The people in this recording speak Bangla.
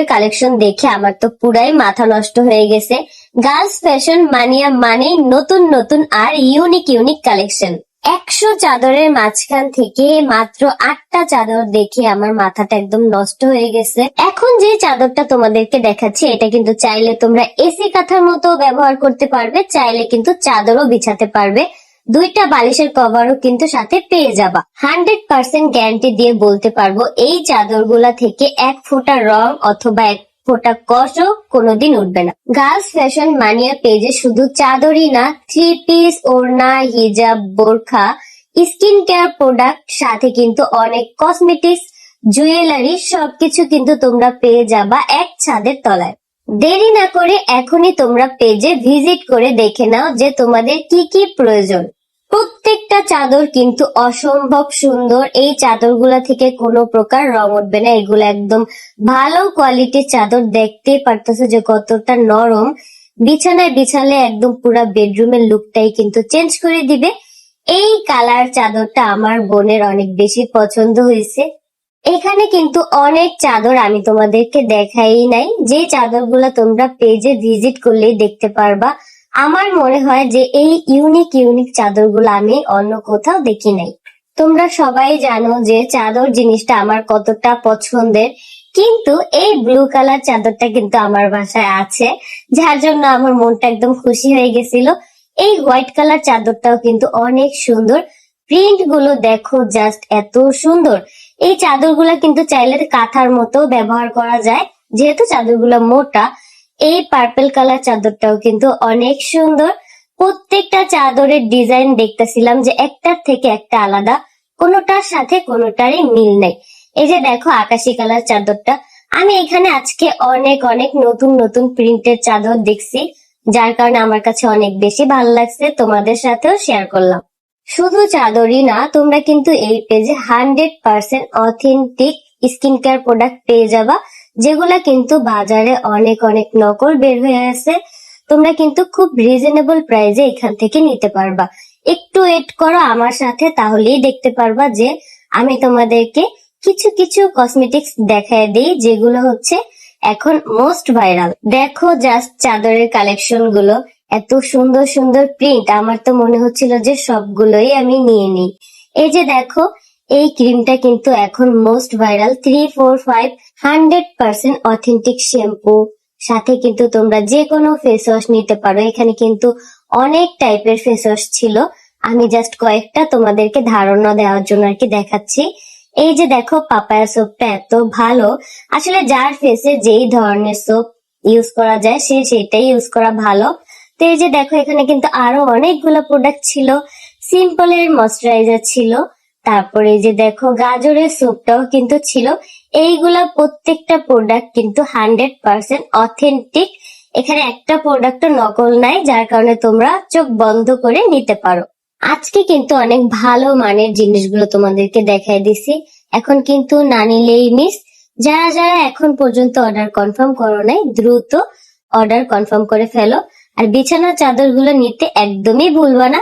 চাদরের কালেকশন দেখে আমার তো পুরাই মাথা নষ্ট হয়ে গেছে। গার্লস ফ্যাশন মানিয়া মানেই নতুন নতুন আর ইউনিক ইউনিক কালেকশন। একশো চাদরের মাঝখান থেকে মাত্র আটটা চাদর দেখে আমার মাথাটা একদম নষ্ট হয়ে গেছে। এখন যে চাদরটা তোমাদেরকে দেখাচ্ছি, এটা কিন্তু চাইলে তোমরা এসি কাঁথার মতো ব্যবহার করতে পারবে, চাইলে কিন্তু চাদরও বিছাতে পারবে। দুইটা বালিশের কভারও কিন্তু সাথে পেয়ে যাবা। হান্ড্রেড পার্সেন্ট গ্যারান্টি দিয়ে বলতে পারব, এই চাদরগুলা থেকে এক ফোঁটা রং অথবা এক ফোঁটা কষও কোনোদিন উঠবে না। গার্লস ফ্যাশন মানিয়া পেজে শুধু চাদরই না থ্রি পিস ওড়না, হিজাব, বোরখা স্কিন কেয়ার প্রোডাক্ট, সাথে কিন্তু অনেক কসমেটিক্স জুয়েলারি সবকিছু কিন্তু তোমরা পেয়ে যাবা এক ছাদের তলায়। দেরি না করে এখনই তোমরা পেজে ভিজিট করে দেখে নাও যে তোমাদের কি কি প্রয়োজন। প্রত্যেকটা চাদর কিন্তু অসম্ভব সুন্দর। এই চাদরগুলা থেকে কোনো প্রকার রং উঠবে না। এগুলো একদম ভালো কোয়ালিটির চাদর। দেখতে পারতেছে যে কতটা নরম। বিছানায় বিছালে একদম পুরো বেডরুমের লুকটাই কিন্তু চেঞ্জ করে দিবে। এই কালার চাদরটা আমার বোনের অনেক বেশি পছন্দ হয়েছে। এখানে কিন্তু অনেক চাদর আমি তোমাদেরকে দেখাই নাই। যে চাদরগুলো তোমরা পেজে ভিজিট করলেই দেখতে পারবা। আমার মনে হয় যে এই ইউনিক ইউনিক চাদরগুলো আমি অন্য কোথাও দেখি নাই। তোমরা সবাই জানো যে চাদর জিনিসটা আমার কতটা পছন্দের। কিন্তু এই ব্লু কালার চাদরটা কিন্তু আমার বাসায় আছে। যার জন্য আমার মনটা একদম খুশি হয়ে গেছিল। এই হোয়াইট কালার চাদরটাও কিন্তু অনেক সুন্দর। প্রিন্টগুলো দেখো জাস্ট এত সুন্দর। এই চাদরগুলো কিন্তু চাইলে কাঁথার মতো ব্যবহার করা যায়। যেহেতু চাদরগুলো মোটা, এই পার্পেল কালার চাদরটাও কিন্তু অনেক সুন্দর। প্রত্যেকটা চাদরের ডিজাইন দেখতেছিলাম যে একটার থেকে একটা আলাদা, কোনোটার সাথে কোনোটারই মিল নেই। এই যে দেখো আকাশি কালার চাদরটা, আমি এখানে আজকে অনেক অনেক নতুন নতুন প্রিন্টের চাদর দেখছি, যার কারণে আমার কাছে অনেক বেশি ভালো লাগছে, তোমাদের সাথেও শেয়ার করলাম। শুধু চাদরই না, তোমরা কিন্তু এই পেজে hundred percent authentic skin care product পেয়ে যাবা, যেগুলা কিন্তু বাজারে অনেক অনেক নকল বের হয়ে আছে তোমরা কিন্তু খুব রিজনেবল প্রাইসে এখান থেকে নিতে পারবা। একটু ওয়েট করো আমার সাথে, তাহলেই দেখতে পারবা যে আমি তোমাদেরকে কিছু কিছু কসমেটিক্স দেখায় দিই, যেগুলো হচ্ছে এখন মোস্ট ভাইরাল দেখো জাস্ট চাদরের কালেকশনগুলো। এত সুন্দর সুন্দর প্রিন্ট আমার তো মনে হচ্ছিল যে সবগুলোই আমি নিয়ে নিই। এই যে দেখো, এই ক্রিমটা কিন্তু এখন most viral three four five hundred percent authentic shampoo সাথে কিন্তু তোমরা যে কোনো ফেস ওয়াশ নিতে পারো। এখানে কিন্তু অনেক টাইপের ফেস ওয়াশ ছিল। আমি জাস্ট কয়েকটা তোমাদেরকে ধারণা দেওয়ার জন্য আর কি দেখাচ্ছি। এই যে দেখো পাপায়া সোপটা এত ভালো। আসলে যার ফেসে যেই ধরনের সোপ ইউজ করা যায়, সে সেটাই ইউজ করা ভালো। তো এই যে দেখো, এখানে কিন্তু আরও অনেকগুলো প্রোডাক্ট ছিল। সিম্পলের ময়শ্চারাইজার ছিল। তারপরে যে দেখো, গাজরের স্যুপটাও কিন্তু ছিল। এইগুলা প্রত্যেকটা প্রোডাক্ট কিন্তু হান্ড্রেড পার্সেন্ট অথেন্টিক এখানে একটা প্রোডাক্ট নকল নাই, যার কারণে তোমরা চোখ বন্ধ করে নিতে পারো। আজকে কিন্তু অনেক ভালো মানের জিনিসগুলো তোমাদেরকে দেখাই দিছি। এখন কিন্তু না নিলেই মিস যারা যারা এখন পর্যন্ত অর্ডার কনফার্ম করো নাই, দ্রুত অর্ডার কনফার্ম করে ফেলো। আর বিছানার চাদরগুলো নিতে একদমই ভুলবা না।